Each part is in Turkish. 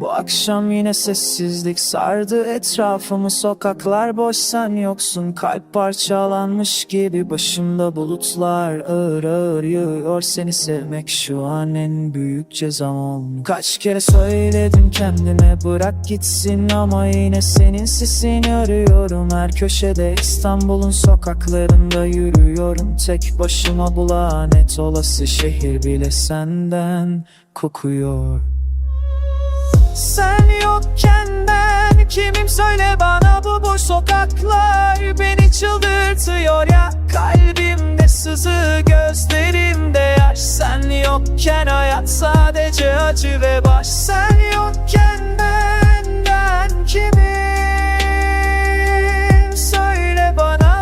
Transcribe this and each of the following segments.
Akşam yine sessizlik sardı etrafımı. Sokaklar boş sen yoksun. Kalp parçalanmış gibi Başımda bulutlar ağır ağır yağıyor. Seni sevmek şu an en büyük cezam olmuş. Kaç kere söyledim kendime bırak gitsin Ama yine senin sesini arıyorum. Her köşede İstanbul'un sokaklarında yürüyorum. Tek başıma bu lanet olası şehir bile senden kokuyor sen yokken ben kimim? Söyle bana bu boş sokaklar beni çıldırtıyor ya. Kalbimde sızı gözlerimde yaş. Sen yokken hayat sadece acı ve baş. Sen yokken ben ben kimim? Söyle bana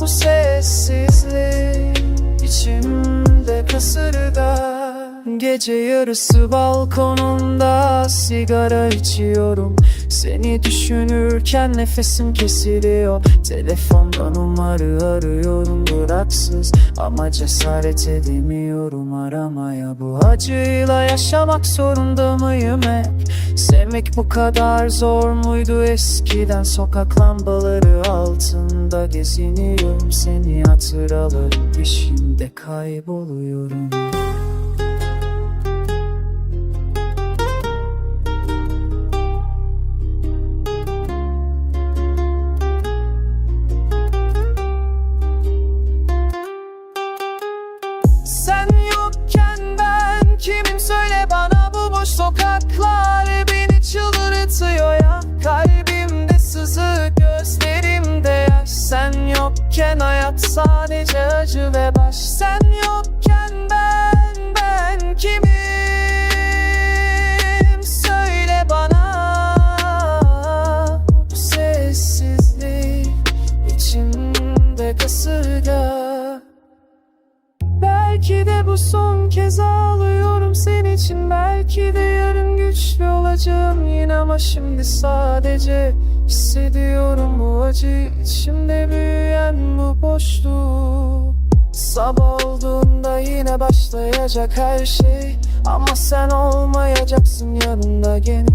Bu sessizlik içimde kasırga Gece yarısı balkonunda sigara içiyorum. Seni düşünürken nefesim kesiliyor. Telefonda numara arıyorum duraksız Ama cesaret edemiyorum. Aramaya Bu acıyla yaşamak zorunda mıyım hep? Sevmek bu kadar zor muydu? Eskiden Sokak lambaları altında geziniyorum. Seni hatıralarım peşinde kayboluyorum sadece acı ve baş Sen yokken ben ben kimim? Söyle bana Bu sessizlik içimde kasırga. Belki de bu son kez ağlıyorum senin için. Belki de yarın güçlü olacağım. Yine ama şimdi sadece Hissediyorum bu acı. İçimde büyüyen bu boşluğu Sabah olduğunda yine başlayacak her şey. Ama sen olmayacaksın yanında gene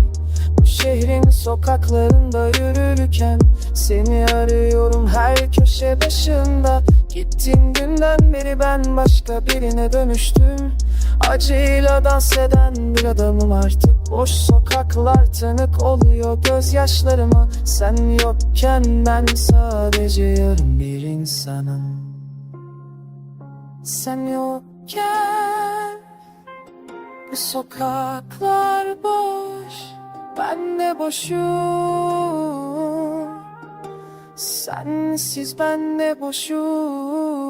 bu şehrin sokaklarında yürürken Seni arıyorum her köşe başında. Gittiğin günden beri ben başka birine dönüştüm. Acıyla dans eden bir adamım artık. Boş sokaklar tanık oluyor gözyaşlarıma. Sen yokken ben sadece yarım bir insanım Sen yokken bu sokaklar boş Ben de boşum. Sensiz ben de boşum